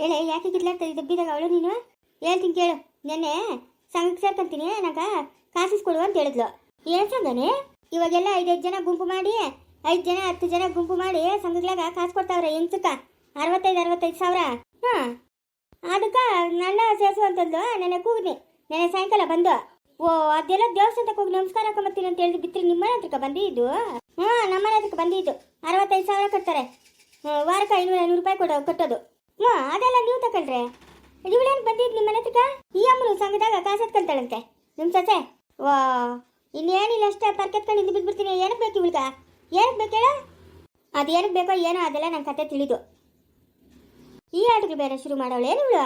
ಹೇಳೆ ಯಾಕೆ ಕಿತ್ಲಾಡ್ತಾ ಇದ್ದ? ಬಿದ್ದಾಗ ಅವಳು ನೀನು? ಹೇಳ್ತೀನಿ ಕೇಳು. ನೆನ್ನೆ ಸಂಘಕ್ಕೆ ಸೇರ್ಕೊಂತೀನಿ ನಂಗೆ ಕಾಸಿಸ್ಕೊಡು ಅಂತ ಹೇಳಿದ್ಲು. ಏನ್ ಸಂಘನೆ ಇವಾಗೆಲ್ಲ ಐದೈದು ಜನ ಗುಂಪು ಮಾಡಿ, ಐದು ಜನ, ಹತ್ತು ಜನ ಗುಂಪು ಮಾಡಿ ಸಂಘಗಳಾಗ ಕಾಸು ಕೊಡ್ತಾವ್ರೆ ಹೆಂಗ್ಸಕ್ಕ ಅರವತ್ತೈದು ಅರವತ್ತೈದು ಸಾವಿರ? ಹಾಂ. ಅದಕ್ಕೆ ನನ್ನ ಸೇರಿಸು ಅಂತಂದು ನೆನೆ ಕೂಗ್ನಿ. ನೆನೆ ಸಾಯಂಕಾಲ ಬಂದು. ಓ, ಅದೆಲ್ಲ ದೇವಸ್ಥಾನಕ್ಕೆ ಹೋಗಿ ನಮಸ್ಕಾರ ಹಾಕೊಂಬತ್ತೀನಿ ಅಂತ ಹೇಳಿ ಬಿತ್ರಿ ನಿಮ್ಮನೆ ಹತ್ರಕ್ಕೆ ಬಂದಿದ್ದು? ಹಾಂ ನಮ್ಮನೆ ಹತ್ರಕ್ಕೆ ಬಂದಿದ್ದು. ಅರವತ್ತೈದು ಸಾವಿರ ಕಟ್ತಾರೆ. ವಾರಕ್ಕೆ ಐನೂರು ಐನೂರು ರೂಪಾಯಿ ಕೊಡೋ, ಕಟ್ಟೋದು. ಹ್ಞೂ ಅದೆಲ್ಲ ನೀವು ತಕೊಂಡ್ರೆ ಇವಳೇನು ಬಂದಿದ್ದು ನಿಮ್ಮ ಮನೆ ಹತ್ರಕ್ಕೆ ಈ ಅಮ್ಮನು ಸಂಘದಾಗ ಕಾಸು ಎತ್ಕೊಂತಾಳಂತೆ ನಿಮ್ಮ ಸೊಸೆ? ವಾ, ಇನ್ನೇನಿಲ್ಲ ಅಷ್ಟೇ, ಪರ್ಕೆತ್ಕೊಂಡು ಹಿಂದೆ ಬಿದ್ಬಿಡ್ತೀನಿ. ಏನಕ್ಕೆ ಬೇಕು ಇವಳಿಗ? ಏನಕ್ಕೆ ಬೇಕು ಅದು ಏನಕ್ಕೆ ಬೇಕೋ ಏನೋ ಅದೆಲ್ಲ ನನ್ನ ಕತೆ ತಿಳಿದು. ಈ ಆಟಗಳು ಬೇರೆ ಶುರು ಮಾಡೋಳು ಏನು ಇವಳು?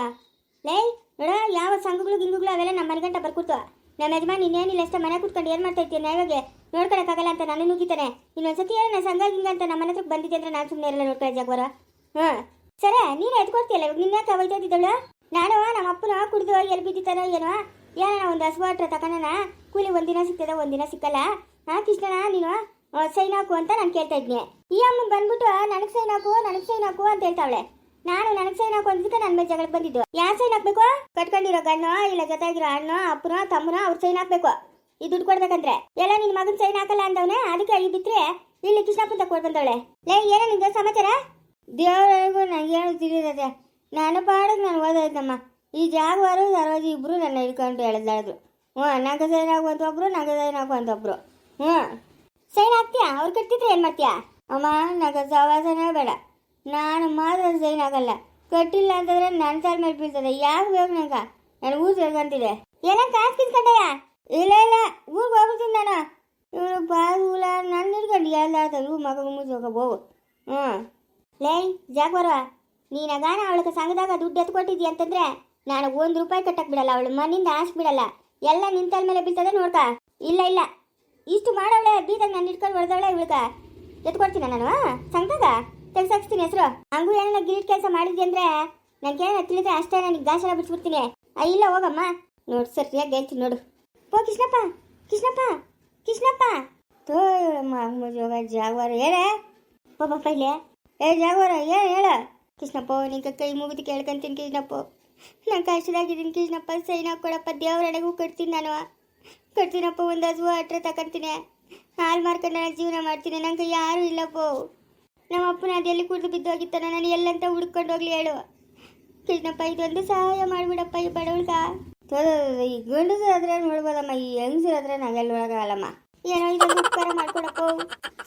ಲೇ, ನೋಡ, ಯಾವ ಸಂಘಗಳು ಗಿಂಗುಗಳು ಅವೆಲ್ಲ ನಮ್ಮ ಮನೆಗಂಟ ಬರ್ಕೊಡ್ತು. ನಮ್ಮ ಯಜಮಾನ್ ಇನ್ನೇನಿಲ್ಲ ಅಷ್ಟೇ, ಮನೆ ಕುತ್ಕೊಂಡು ಏನು ಮಾಡ್ತಾ ಇರ್ತೀನಿ ನಾವಾಗೆ ನೋಡ್ಕೊಳಕ್ಕಾಗಲ್ಲ ಅಂತ ನಾನು ನುಗ್ಗಿತಾನೆ ಇನ್ನೊಂದ್ಸತಿ ಏನೋ ಸಂಘ ಗಿಂಗ ಅಂತ ನಮ್ಮ ಮನೆ ಹತ್ರಕ್ಕೆ ಬಂದಿದ್ದೆ ಅಂದ್ರೆ ನಾನು ಸುಮ್ಮನೆ ಇರಲ್ಲ ನೋಡ್ಕೊಳ್ಳೋ ಜಾಗವರ? ಹಾಂ ಸರಿ, ನೀನು ಎತ್ಕೊಡ್ತೀಯಲ್ಲ ಇವಾಗ ನಿನ್ನ ಯಾಕೆ ಹೋಯ್ತಾ ನಾನು, ನಮ್ಮ ಅಪ್ಪನ ಕುಡಿದು ಎಲ್ಲಿ ಬಿದ್ದಿತ್ತಾನೋ ಏನೋ? ಏನೋ ಒಂದು ಹಸುವ ಹತ್ರ ತಕೊಂಡನ ಕೂಲಿ ಒಂದಿನ ಸಿಗ್ತದ ಒಂದಿನ ಸಿಕ್ಕಲ್ಲ? ಹಾ, ಕೃಷ್ಣನ, ನೀನು? ಸೈನ್ ಹಾಕು ಅಂತ ನಾನು ಕೇಳ್ತಾ ಇದ್ನಿ. ಈ ಅಮ್ಮ ಬಂದ್ಬಿಟ್ಟು, ನನಗೆ ಸೈನ್ ಹಾಕು, ನನಗೆ ಸೈನ್ ಹಾಕು ಅಂತ ಹೇಳ್ತಾವಳೆ. ನಾನು, ನನಗೆ ಸೈನ್ ಹಾಕು ಅಂದಿದ್ದಕ್ಕೆ ನನ್ನ ಮೇಲೆ ಜಗಳಕ್ಕೆ ಬಂದಿದ್ದು. ಯಾರು ಸೈನ್ ಹಾಕ್ಬೇಕು? ಕಟ್ಕೊಂಡಿರೋ ಗಣ್ಣು ಇಲ್ಲ ಜೊತೆಗಿರೋ ಅಣ್ಣೋ ಅಪ್ಪನೋ, ತಮ್ಮನೋ, ಅವ್ರು ಸೈನ್ ಹಾಕ್ಬೇಕು. ಈ ದುಡ್ಡು ಕೊಡ್ಬೇಕಂದ್ರೆ. ಎಲ್ಲ ನಿನ್ನ ಮಗನ ಸೈನ್ ಹಾಕಲ್ಲ ಅಂದವನೇ, ಅದಕ್ಕೆ ಈ ಬಿತ್ತರೆ ಇಲ್ಲಿ ಕೃಷ್ಣಪ್ಪ ಅಂತ ಕೊಡ್ ಬಂದವಳೆ. ಲೇ, ಏನೋ ನಿಂಗೆ ಸಮಾಚಾರ? ದೇವರಿಗೂ ನನಗೇನು ತಿಳಿದದೆ? ನಾನು ಪಾಡಕ್ಕೆ ನಾನು ಓದಾಯ್ತಮ್ಮ ಈ ಜಾಗವಾರು ಸರೋಜಿ ಇಬ್ರು ನನ್ನ ಹಿಡ್ಕೊಂಡು ಹೇಳಿದ್ರು ಹ್ಞೂ ನಂಗೆ ಸೈನ್ ಹಾಕು ಅಂತ ಒಬ್ರು ನಂಗೆ ಸೈನ್ ಹಾಕು ಅಂತ ಒಬ್ರು ಹ್ಞೂ. ಸೈನ್ ಹಾಕ್ತೀಯಾ ಅವ್ರು ಕಟ್ಟಿದ್ರೆ ಏನು ಮಾಡ್ತೀಯಾ? ಅಮ್ಮ ನಂಗೆ ಸವಾಸನೇ ಬೇಡ. ನಾನು ಮಾತ್ರ ಸೈನ್ ಆಗಲ್ಲ. ಕಟ್ಟಿಲ್ಲ ಅಂತಂದ್ರೆ ನನ್ನ ಸಾಲ ಮೇಲೆ ಬೀಳ್ತದೆ. ಯಾಕೆ ಬೇಕು ನಂಗೆ? ನಾನು ಊರು ಸೇರ್ಕೊಂತಿದೆ ಏನ ಕಾಸು ಕಿತ್ಕೊಂಡಯ್ಯ ಇಲ್ಲ ಇಲ್ಲ, ಊರಿಗೆ ಹೋಗ್ಬಿಡ್ತೀನಿ ನಾನು. ಇವರು ಬಾಗುಲ ನನ್ನ ಹಿಡ್ಕೊಂಡು ಎಲ್ಲ ಇವು ಮಗ ಮುಚ್ಚೋಗ ಹೋಗು ಹ್ಞೂ. ಲೇ, ಜಾಗ್ವರ. ನೀನಾಗಾನ ಅವಳಿಗೆ ಸಂಘದಾಗ ದುಡ್ಡು ಎತ್ಕೊಟ್ಟಿದ್ದಿ ಅಂತಂದ್ರೆ ನಾನು ಒಂದು ರೂಪಾಯಿ ಕಟ್ಟಕ್ ಬಿಡಲ್ಲ, ಅವಳು ಮನಿಂದ ಆಸೆ ಬಿಡಲ್ಲ. ಎಲ್ಲ ನಿಂತಲ್ ಮೇಲೆ ಬೀಳ್ತದೆ ನೋಡ್ತಾ ಇಲ್ಲ ಇಲ್ಲ. ಇಷ್ಟು ಮಾಡವಳೆ ಬೀದಾಗ ನಾನು ಇಟ್ಕೊಂಡು ಹೊಡೆದವಳೆ ಇವಳ್ಕ ಎತ್ಕೊಡ್ತೀನ ನಾನು ಸಂಘದಾಗ? ತೆಗ್ಸಾಕ್ಸ್ತೀನಿ ಹೆಸರು. ಹಂಗೂ ಏನಾರ ಗಿರಿಟ್ ಕೆಲಸ ಮಾಡಿದ್ವಿ ಅಂದ್ರೆ ನನಗೆ ಕೇಳ ತಿಳಿದ್ರೆ ಅಷ್ಟೇ ನನಗೆ ಗಾಸರ ಬಿಟ್ಬಿಡ್ತೀನಿ. ಇಲ್ಲ, ಹೋಗಮ್ಮ. ನೋಡು ಸರಿಯಾಗಿ ಹೇಳ್ತೀನಿ ನೋಡು. ಓ ಕೃಷ್ಣಪ್ಪ. ಕೃಷ್ಣಪ್ಪ. ಕೃಷ್ಣಪ್ಪ. ತೋ ಜಾಗವಾರ, ಹೇಳೇ. ಪಾಪ ಇಲ್ಲೇ. ಏ, ಜಾಗೋರ ಏನು ಹೇಳ. ಕೃಷ್ಣಪ್ಪ ನಿಂಗೆ ಕೈ ಮುಗಿದು ಕೇಳ್ಕೊಂತೀನಿ ಕೃಷ್ಣಪ್ಪ. ನಾನು ಕಷ್ಟದಾಗಿದ್ದೀನಿ ಕೃಷ್ಣಪ್ಪ ಸೈನ್ ಹಾಕೊಡಪ್ಪ ಅಡಗೂ ಕಟ್ತೀನಿ ನಾನು. ಕಟ್ತೀನಪ್ಪ ಒಂದು ಹಸು, ಅಟ್ರೆ ತಗೊಂತೀನಿ ಹಾಲು ಮಾರ್ಕೊಂಡು ನಾನು ಜೀವನ ಮಾಡ್ತೀನಿ, ನಂಗೆ ಯಾರೂ ಇಲ್ಲಪ್ಪ. ನಮ್ಮ ಅಪ್ಪನ ಅದೆಲ್ಲಿ ಕುಡಿದು ಬಿದ್ದೋಗಿತ್ತಾನ ನಾನು ಎಲ್ಲಂತ ಹುಡ್ಕೊಂಡು ಹೋಗ್ಲಿ ಹೇಳು. ಕೃಷ್ಣಪ್ಪ, ಇದೊಂದು ಸಹಾಯ ಮಾಡಿಬಿಡಪ್ಪ ಈ ಬಡವಳ್ಗ. ಈ ಗಂಡಸರ ನೋಡ್ಬೋದಮ್ಮ, ಈ ಹೆಂಗಸರ ನಾವೆಲ್ಲ ಒಳಗಾಗಲ್ಲಮ್ಮ ಏನೋ ಇದೊಂದು ಉಪಕಾರ ಮಾಡ್ಕೊಡಪ್ಪ.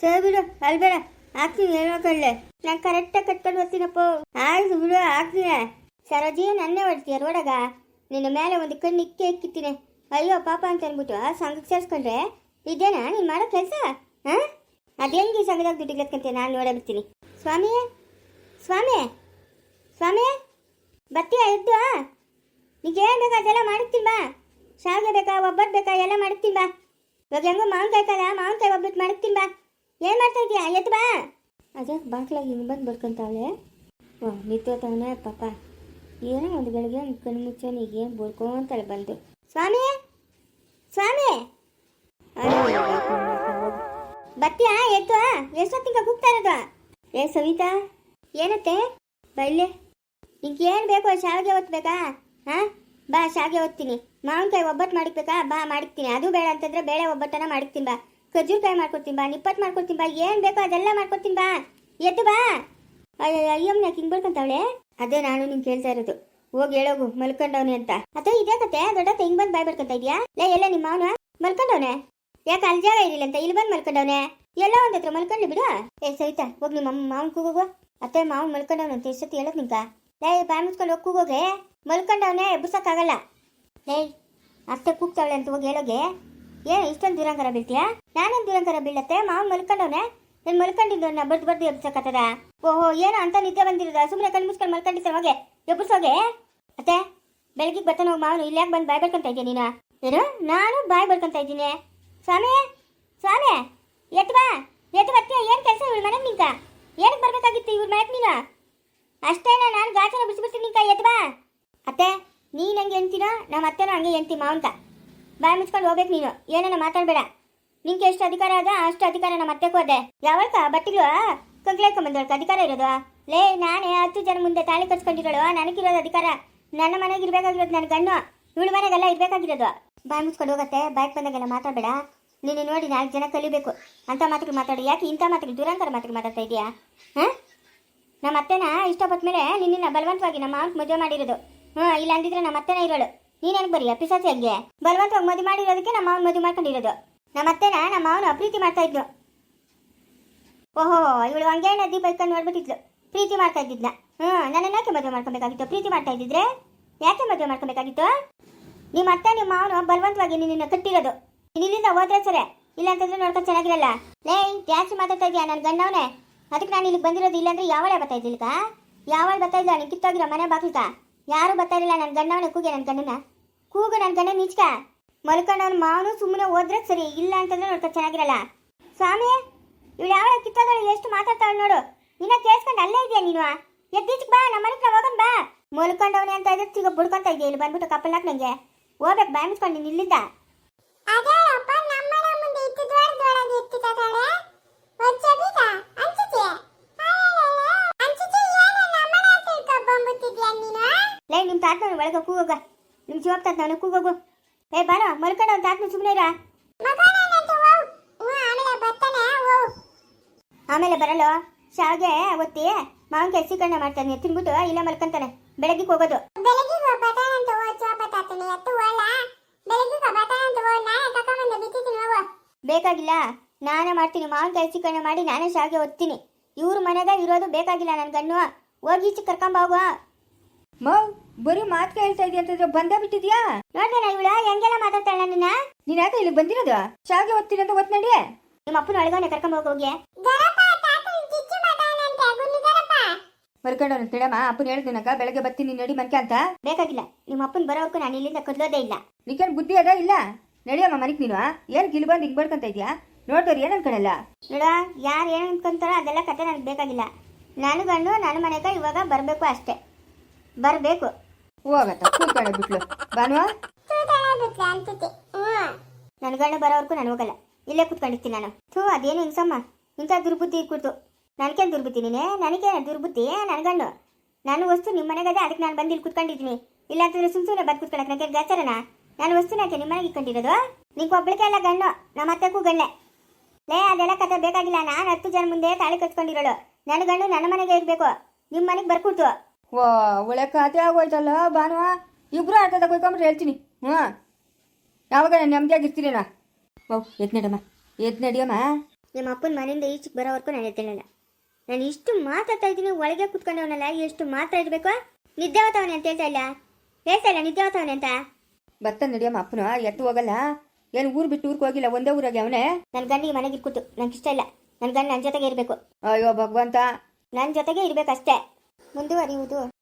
ಸರಿ ಬಿಡು ಅಲ್ಲಿ ಬೇಡ ಹಾಕ್ತೀನಿ ಕಳ್ಳೆ ನಾನು ಕರೆಕ್ಟಾಗಿ ಕಟ್ಕೊಂಡು ಬರ್ತೀನಪ್ಪ ಆಯ್ತು ಬಿಡು ಹಾಕ್ತೀನಿ ಸರೋಜಿ ನನ್ನೇ ಹೊಡ್ತೀಯ ರೋಡಾಗ? ನಿನ್ನ ಮೇಲೆ ಒಂದು ಕಣ್ಣು ಇಕ್ಕಿ ಇಕ್ಕಿತ್ತೀನಿ ಅಯ್ಯೋ, ಪಾಪ ಅಂತ ಅಂದ್ಬಿಟ್ಟು ಸಂಘಕ್ಕೆ ಸೇರಿಸ್ಕೊಂಡ್ರೆ? ಇದೇನಾ? ನೀನು ಮಾಡೋ ಕೆಲಸ? ಹಾಂ? ಅದು ಹೆಂಗೆ ಈ ಸಂಘದಾಗ ದುಡ್ಡು ಲೆಕ್ಕಂತೆ ನಾನು ನೋಡೇ ಬಿಡ್ತೀನಿ. ಸ್ವಾಮಿ ಸ್ವಾಮಿ ಸ್ವಾಮಿ ಬರ್ತೀಯ ಎದ್ದು ಏನು ಬೇಕಾ ಅದೆಲ್ಲ ಮಾಡಿರ್ತೀನಿ ಬಾ. ಶಾವಿಗೆ ಬೇಕಾ ಒಬ್ಬಟ್ಟು ಬೇಕಾ, ಎಲ್ಲ ಮಾಡಿರ್ತೀನಿ ಬಾ. ಇವಾಗ ಹೆಂಗೋ ಮಾವಿನಕಾಯಿ ಕಾಲ, ಮಾವಿನಕಾಯಿ ಒಬ್ಬಟ್ಟು ಮಾಡಿರ್ತೀನಿ ಬಾ. ಏನು ಮಾಡ್ತಾ ಇದೀಯಾ? ಎದ್ದು ಬಾ. ಅದೇ ಬಾಕ್ಲಾಗಿ ಹಿಂಗೆ ಬಂದು ಬಡ್ಕೊಂತಾವಳೆ ಓ ನಿಂತೋತವನೇ ಪಾಪ. ಏನೋ ಒಂದು ಗಳಿಗೆ ಕಣ್ಣು ಮುಚ್ಚೋನು ಈಗೇನು ಬಡ್ಕೊಂತಾಳೆ ಬಂದು. ಸ್ವಾಮಿ! ಸ್ವಾಮಿ! ಬತ್ತಿಯಾ? ಎದ್ದು ಎಷ್ಟೊತ್ತಿಗೆ ಕೂಗ್ತಾ ಇರೋದು? ಏ, ಸವಿತಾ, ಏನತ್ತೆ? ಬೈಲೆ ನಿಂಗೆ ಏನು ಬೇಕು? ಶಾವಿಗೆ ಒತ್ತಬೇಕಾ ಹಾಂ? ಬಾ, ಶಾವಿಗೆ ಓದ್ತೀನಿ ಮಾವಿನಕಾಯಿ ಒಬ್ಬಟ್ಟು ಮಾಡಿಕ್ಬೇಕಾ? ಬಾ, ಮಾಡಿಕ್ತೀನಿ. ಅದು ಬೇಡ ಅಂತಂದ್ರೆ ಬೇಳೆ ಒಬ್ಬಟ್ಟನ ಮಾಡಿಕ್ತೀನಿ, ಬಾ. ಖಜೂರ್ಕಾಯಿ ಮಾಡ್ಕೊಡ್ತೀನಿ ಬಾ, ನಿಪ್ಪತ್ತು ಮಾಡ್ಕೊಡ್ತೀನಿ ಬಾ, ಏನು ಬೇಕೋ ಅದೆಲ್ಲ ಮಾಡ್ಕೊಡ್ತೀನಿ ಬಾ. ಎದ್ದು ಬಾ. ಅಯ್ಯೋ ಅಯ್ಯಮ್ಮನ ಹಿಂಗೆ ಬರ್ಕೊಂತಾವಳೆ ಅದೇ ನಾನು ನಿಂಗೆ ಕೇಳ್ತಾ ಇರೋದು. ಹೋಗಿ ಹೇಳೋಗು ಮಲ್ಕೊಂಡವನೆ ಅಂತ. ಅದೇ ಇದೇ ಕತೆ? ದೊಡ್ಡ ಹಿಂಗ್ ಬಂದು ಬಾಯ್ ಬರ್ಕೊಂತ ಇದೆಯಾ? ಲೇ, ಎಲ್ಲ ನಿಮ್ಮ ಮಾವನ? ಮಲ್ಕೊಂಡವನೆ? ಯಾಕೆ ಅಲ್ಲಿ ಜಾಗ ಇರಲಿಲ್ಲ ಅಂತ? ಇಲ್ಲಿ ಬಂದು ಮಲ್ಕೊಂಡವನೆ? ಎಲ್ಲ ಒಂದ್ ಹತ್ರ ಮಲ್ಕೊಂಡು ಬಿಡು. ಏ, ಸವಿತಾ, ಹೋಗಿ ನಿಮ್ಮ ಮಾವನ್ ಕೂಗೋಗು ಅತ್ತೆ, ಮಾವನ್ ಮಲ್ಕೊಂಡವನು ಅಂತ ಎಷ್ಟೊತ್ತು ಹೇಳೋದು ನಿಂಕ ಲೈ, ಬಾಯ್ ಮುಚ್ಕೊಂಡು ಹೋಗಿ ಕೂಗೋಗೆ ಮಲ್ಕೊಂಡವನೆ, ಎಬ್ಬಿಸೋಕ್ಕಾಗಲ್ಲ. ಲೈ, ಅತ್ತೆ ಕೂಗ್ತಾವಳೆ ಅಂತ ಹೋಗಿ ಹೇಳೋಗೆ. ಏನು ಇಷ್ಟೊಂದು ದೂರಂಕರ ಬೀಳ್ತೀಯಾ? ನಾನೇನು ದೂರಂಕರ ಬೀಳತ್ತೆ? ಮಾವ ಮಲ್ಕೊಂಡವನೆ? ನಾನು ಮಲ್ಕೊಂಡಿದ್ದು ಬರ್ದು ಬರ್ದು ಎಬ್ಸಕತ್ತದ? ಓಹೋ, ಏನೋ ಅಂತ ನಿದ್ದೆ ಬಂದಿರೋದ? ಸುಮ್ಮನೆ ಕಣ್ಣು ಮುಚ್ಕೊಂಡು ಮಲ್ಕೊಂಡಿದ್ದೆ ಹೋಗೆ ಎಬ್ಬಿಸೋಗೆ? ಅತ್ತೆ, ಬೆಳಗ್ಗೆ ಬರ್ತಾನೆ ಮಾವನು. ಇಲ್ಲಿ ಯಾಕೆ ಬಂದು ಬಾಯ್ ಬರ್ಕೊಂತ ಇದ್ದೀನಿ ನೀನು? ಏನು? ನಾನು ಬಾಯ್ ಬಡ್ಕೊಂತ ಇದ್ದೀನಿ. ಸ್ವಾಮಿ ಸ್ವಾಮಿ ಎತ್ವಾ ಬಾ. ಎತ್ತು ಬರ್ತೀಯ ಏನು ಕೆಲಸ ಇವ್ರ ಮನೆಗೆ ನಿಂತ? ಏನಕ್ಕೆ ಬರ್ಬೇಕಾಗಿತ್ತು ಇವ್ರ ಮನೆಗೆ ನೀನು? ಅಷ್ಟೇನ ನಾನು ಗಾಚನ ಬಿಡಿಸ್ಬಿಡ್ತೀನಿ ನಿಂತ ಬಾ. ಅತ್ತೆ, ನೀನು ಹಂಗೆ ಎಂತೀನೋ ನಮ್ಮ ಅತ್ತೆನೂ ಹಂಗೆ ಎಂತಿ ಮಾವಂತ. ಬಾಯ್ ಮುಚ್ಕೊಂಡು ಹೋಗ್ಬೇಕು ನೀನು. ಏನನ್ನ ಮಾತಾಡಬೇಡ. ನಿಂಗೆ ಎಷ್ಟು ಅಧಿಕಾರ ಅದ ಅಷ್ಟು ಅಧಿಕಾರ ನಮ್ಮ ಅತ್ತೆ ಹೋದೆ ಯಾವಳ್ಕ? ಬಟ್ಟಿಗಳು? ಕಗ್ಲಾಯ್ಕೊಂಡ್ ಬಂದವಳ್ಕ ಅಧಿಕಾರ ಇರೋದು? ಲೇ, ನಾನೇ ಹತ್ತು ಜನ ಮುಂದೆ ತಾಳಿ ಕಟ್ಸ್ಕೊಂಡಿರೋಳು. ನನಗಿರೋದು ಅಧಿಕಾರ. ನನ್ನ ಮನೆಗೆ ಇರ್ಬೇಕಾಗಿರೋದು ನನ್ನ ಗಣ್ಣು ಇವಳು ಮನೆಗೆಲ್ಲ ಇರ್ಬೇಕಾಗಿರೋದು. ಬಾಯ್ ಮುಚ್ಕೊಂಡು ಹೋಗತ್ತೆ. ಬೈಕ್ ಬಂದಾಗೆಲ್ಲ ಮಾತಾಡಬೇಡ. ನೀನು ನೋಡಿ ನಾಲ್ಕು ಜನ ಕಲಿಬೇಕು. ಅಂತ ಮಾತುಗಳು ಮಾತಾಡಿ. ಯಾಕೆ ಇಂಥ ಮಾತುಗಳು ದುರಂತರ ಮಾತುಗಳು ಮಾತಾಡ್ತಾ ಇದೆಯಾ? ಹಾಂ? ನಮ್ಮ ಅತ್ತೆನ ಇಷ್ಟಪಟ್ಟ ಮೇಲೆ ನಿನ್ನ ಬಲವಂತವಾಗಿ ನಮ್ಮ ಅವ್ನಿಗೆ ಮದುವೆ ಮಾಡಿರೋದು. ಹ್ಞೂ ಇಲ್ಲ ಅಂದಿದ್ರೆ ನಮ್ಮ ಅತ್ತೆನ ಇರೋಳು. ನೀನೇನು ಬರೀ ಪಿಸಾಚಿ ಹಂಗೆ ಬಲವಂತವಾಗಿ ಮದುವೆ ಮಾಡಿರೋದಕ್ಕೆ ನಮ್ಮ ಮಾವನ್ ಮದುವೆ ಮಾಡ್ಕೊಂಡಿರೋದು. ನಮ್ಮ ಅತ್ತೆನ ನಮ್ಮ ಮಾವನ ಪ್ರೀತಿ ಮಾಡ್ತಾ ಇದ್ಲು. ಓಹೋ, ಇವಳು ಹಂಗೆ ನದಿ ಬೈಕೊಂಡು ನೋಡ್ಬಿಟ್ಟಿದ್ಲು. ಪ್ರೀತಿ ಮಾಡ್ತಾ ಇದ್ದಿದ್ನ. ಹ್ಞೂ ನನ್ನ ಯಾಕೆ ಮದುವೆ ಮಾಡ್ಕೊಬೇಕಾಗಿತ್ತು? ಪ್ರೀತಿ ಮಾಡ್ತಾ ಇದ್ದಿದ್ರೆ? ಯಾಕೆ ಮದುವೆ ಮಾಡ್ಕೊಬೇಕಾಗಿತ್ತು? ನಿಮ್ಮ ಅತ್ತೆ, ನಿಮ್ಮ ಮಾವನು ಬಲವಂತವಾಗಿ ನಿನ್ನ ಕಟ್ಟಿರೋದು. ನಿನ್ನಿಂದ ಹೋದ್ರೆ ಸರಿ. ಇಲ್ಲ ಅಂತಂದ್ರೆ ನೋಡ್ಕೊಂಡು ಚೆನ್ನಾಗಿರಲ್ಲ. ಲೇ ಜಾಸ್ತಿ ಮಾತಾಡ್ತಾ ಇದೆಯಾ ನನ್ನ ಗಂಡವನೇ? ಅದಕ್ಕೆ ನಾನು ಇಲ್ಲಿಗೆ ಬಂದಿರೋದು ಇಲ್ಲಾಂದ್ರೆ ಯಾವಳೆ ಬರ್ತಾ ಇದ್ದಿಲ್ಕ ಯಾವಾಗ ಬರ್ತಾ ಇದ್ದ ಕಿತ್ತೋಗಿರೋ ಮನೆ ಬಾಗಿಲ್ಕ ಯಾರು ಬರ್ತಾ ನನ್ನ ಗಂಡವನ ಕೂಗೆ ನನ್ನ ಗಂಡನ ಕೂಗು ನನ್ನ ಗಂಡ ನಿಚ್ಕ ಮಲ್ಕೊಂಡವನ ಮಾವನು ಸುಮ್ಮನೆ ಹೋದ್ರೆ ಸರಿ, ಇಲ್ಲ ಅಂತಂದ್ರೆ ನೋಡ್ಕೊಂಡು ಚೆನ್ನಾಗಿರಲ್ಲ. ಸ್ವಾಮಿ, ಇವಳು ಯಾವಳ ಕಿತ್ತಗಳು ಎಷ್ಟು ಮಾತಾಡ್ತಾಳೆ ನೋಡು. ನಿನ್ನ ಕೇಳಿಸ್ಕೊಂಡು ಅಲ್ಲೇ ಇದೆಯಾ ನೀನು? ಎದ್ದೀಚಕ್ ಬಾ ನಮ್ಮ ಮನೆಗೆ ಹೋಗೋಣ ಬಾ. ಮಲ್ಕೊಂಡವನೇ ಅಂತ ಇದ್ರೆ ಈಗ ಬುಡ್ಕೊಂತ ಇದೆಯಾ? ಇಲ್ಲಿ ಬಂದ್ಬಿಟ್ಟು ಕಪ್ಪಲ್ಲಾಕ್ ನಂಗೆ ಹೋಗ್ಬೇಕು, ಬಾಯ್ ಮುಚ್ಕೊಂಡು ನೀನು ಇಲ್ಲಿಂದ ಅದೇಳಪ್ಪ ನಮ್ಮನೆ ಮುಂದೆ ಇತ್ತು ದ್ವಾರದೊಳಗೆ ಇತ್ತು ತಗೊಳ್ಳೆ ಒಂದ್ ಚಬೀಗ ಅಂಚಿಕೆ ಅಂಚಿಕೆ ಏನು ನಮ್ಮನೆ ಹತ್ರ ಇಟ್ಕೊಂಡ್ಬಂದ್ಬಿಟ್ಟಿದ್ಯಾ ನೀನು ಲೇ ನಿಮ್ಮ ತಾತನ ಒಳಗೆ ಕೂಗೋಗ. ನಿಮ್ಮ ಶಿವಪ್ಪ ತಾತ ನಾನು ಕೂಗೋಗು. ಏ, ಬಾರೋ ಅವ್ನ ತಾತನ ಸುಮ್ಮನೆ ಇರ. ಆಮೇಲೆ ಬರಲ್ಲೋ? ಶಾವಿಗೆ, ಒತ್ತಿ, ಮಾವಿನಕಾಯಿ ಸಿಕಣ್ಣ ಮಾಡ್ತಾನೆ. ತಿನ್ಬಿಟ್ಟು ಇಲ್ಲ ಮಲ್ಕೊಂತಾನೆ. ಬೆಳಗ್ಗೆ ಹೋಗೋದು. ಬೇಕಾಗಿಲ್ಲ. ನಾನೇ ಮಾಡ್ತೀನಿ. ಮಾವಿನಕಾಯಿ ಸಿಕಣ್ಣ ಮಾಡಿ ನಾನೇ ಶಾವಿಗೆ ಒತ್ತೀನಿ. ಇವ್ರ ಮನೆಗ ಇರೋದು ಬೇಕಾಗಿಲ್ಲ ನನ್ನ ಗಣ್ಣು ಹೋಗಿ ಕರ್ಕೊಂಬ ಹೋಗು ಮಾವ್ ಬರೀ ಮಾತು ಕೇಳ್ತಾ ಇದೆಯಾ ಅಂತಂದ್ರೆ ಬಂದೇ ಬಿಟ್ಟಿದ್ಯಾ? ನೋಡ್ದೇನ ಇವಳ ಹೆಂಗೆಲ್ಲ ಮಾತಾಡ್ತಾಳ ನನ್ನ? ನೀನ್ ಯಾಕೆ ಇಲ್ಲಿ ಬಂದಿರೋದು? ಶಾವಿಗೆ ಓದ್ತೀನಿ ಅಂತ ಓದ್ ನಡಿ ನಿಮ್ಮ ಅಪ್ಪನ ಒಳಗವನೆ ಕರ್ಕೊಂಡ್ ಹೋಗಿ ಹೋಗಿ. ಗರಪ್ಪ ತಾತನ ಚಿಚ್ಚು ಮಾತಾನಂತೆ ಗುಂಡು ಗರಪ್ಪ. ಮರ್ಕೊಂಡವ್ನು ತಿಳಮ್ಮ ಅಪ್ಪನ ಹೇಳ್ತೀನಕ್ಕ ಬೆಳಗ್ಗೆ ಬರ್ತೀನಿ ನಡಿ ಮನ್ಕೆ ಅಂತ. ಬೇಕಾಗಿಲ್ಲ ನಿಮ್ಮ ಅಪ್ಪನ ಬರೋವರೆಗೂ ನಾನು ಇಲ್ಲಿಂದ ಕದ್ಲೋದೇ ಇಲ್ಲ. ನಿಕೇನ್ ಬುದ್ಧಿ ಅದ ಇಲ್ಲ? ನಡಿಯಮ್ಮ ಮನೆಗೆ ನೀನು ಏನ್ ಗಿಲ್ ಬಂದು ಹಿಂಗ್ ಬಡ್ಕೊಂತ ಇದೆಯಾ? ನೋಡ್ದವ್ರು ಏನ್ ಅನ್ಕೊಳಲ್ಲ ನೋಡ ಯಾರು ಏನು ಅನ್ಕೊಂತಾರೋ ಅದೆಲ್ಲ ಕತೆ ನನಗೆ ಬೇಕಾಗಿಲ್ಲ. ನಾನು ಗಂಡು ನನ್ನ ಮನೆಗೆ ಇವಾಗ ಬರಬೇಕು ಅಷ್ಟೇ. ಬರಬೇಕು. ಹೋಗತ್ತ ಕೂತ್ಕೊಂಡ ಬಿಟ್ಲು. ಬಾನುವ ನನ್ನ ಗಂಡು ಬರೋವರೆಗೂ ನಾನು ಹೋಗಲ್ಲ. ಇಲ್ಲೇ ಕುತ್ಕೊಂಡಿರ್ತೀನಿ ನಾನು. ಥೂ, ಅದೇನು ಹಿಂಸಮ್ಮ? ಇಂಥ ದುರ್ಬುದ್ಧಿ ಇಟ್ಬಿಡ್ತು ನನಗೇನು ದುರ್ಬುದ್ಧಿ ನೀನೆ? ನನಗೇನು ದುರ್ಬುದ್ಧಿ? ನನ್ನ ಗಂಡು. ನಾನು ವಸ್ತು ನಿಮ್ಮ ಮನೆಗದೆ ಅದಕ್ಕೆ ನಾನು ಬಂದು ಇಲ್ಲಿ ಕುತ್ಕೊಂಡಿದ್ದೀನಿ. ಇಲ್ಲ ಅಂತಂದ್ರೆ ಸುಮ್ ಸುಮ್ಮನೆ ಬಂದು ಕುತ್ಕೊಳಕ್ಕೆ ನನಗೆ ಗಾಚಾರನ? ನಾನು ವಸ್ತು ನಾಕೆ ನಿಮ್ಮ ಮನೆಗೆ ಇಟ್ಕೊಂಡಿರೋದು ನಿಂಗೆ ಒಬ್ಳಿಗೆ ಎಲ್ಲ ಗಂಡು. ನಮ್ಮ ಅತ್ತೆಗೂ ಗಂಡೆ. ಲೇ, ಅದೆಲ್ಲ ಕತೆ ಬೇಕಾಗಿಲ್ಲ. ನಾನು ಹತ್ತು ಜನ ಮುಂದೆ ತಾಳಿ ಕಟ್ಕೊಂಡಿರೋಳು ನನ್ನ ಗಂಡು ನನ್ನ ಮನೆಗೆ ಇರಬೇಕು. ನಿಮ್ಮ ಮನೆಗೆ ಬರ್ಕೊಡ್ತು. ವಾ ಒಳ್ಳೆ ಖಾತೆ ಆಗೋಯ್ತಲ್ಲ ಬಾನುವ ಇಬ್ರು ಆಟ ಕೊಯ್ಕೊಂಬಿಟ್ರೆ ಹೇಳ್ತೀನಿ. ಹ್ಞೂ. ಯಾವಾಗ ನಾನು ನೆಮ್ಮದಿಯಾಗಿರ್ತೀನಿ ನಾ ಓ ಎದ್ ನಡಮ್ಮ ಎದ್ ನಡಿಯಮ್ಮ ನಿಮ್ಮ ಅಪ್ಪನ ಮನೆಯಿಂದ ಈಚೆಗೆ ಬರೋವರೆಗೂ ನಾನು ಎದ್ದೇಳಲ್ಲ. ನಾನು ಇಷ್ಟು ಮಾತಾಡ್ತಾ ಇದ್ದೀನಿ ಒಳಗೆ ಕುತ್ಕೊಂಡವನಲ್ಲ ಎಷ್ಟು ಮಾತಾಡಬೇಕು ನಿದ್ದೆ ಹೋತವನೆ ಅಂತ ಹೇಳ್ತಾ ಇಲ್ಲ? ಹೇಳ್ತಾ ಇಲ್ಲ ನಿದ್ದೆ ಹೋತವನೆ ಅಂತ ಬರ್ತಾನೆ ನಡಿಯಮ್ಮ ಅಪ್ಪನ ಎತ್ತು ಹೋಗಲ್ಲ. ಏನು ಊರು ಬಿಟ್ಟು ಊರಿಗೆ ಹೋಗಿಲ್ಲ ಒಂದೇ ಊರಾಗೆ ಅವನೇ? ನನ್ನ ಗಂಡಿಗೆ ಮನೆಗೆ ಇಟ್ಕೊತು ನಂಗೆ ಇಷ್ಟ ಇಲ್ಲ. ನನ್ನ ಗಂಡ ನನ್ನ ಜೊತೆಗೆ ಇರಬೇಕು. ಅಯ್ಯೋ ಭಗವಂತ. ನನ್ನ ಜೊತೆಗೆ ಇರಬೇಕಷ್ಟೇ. ಮುಂದುವರಿಯುವುದು.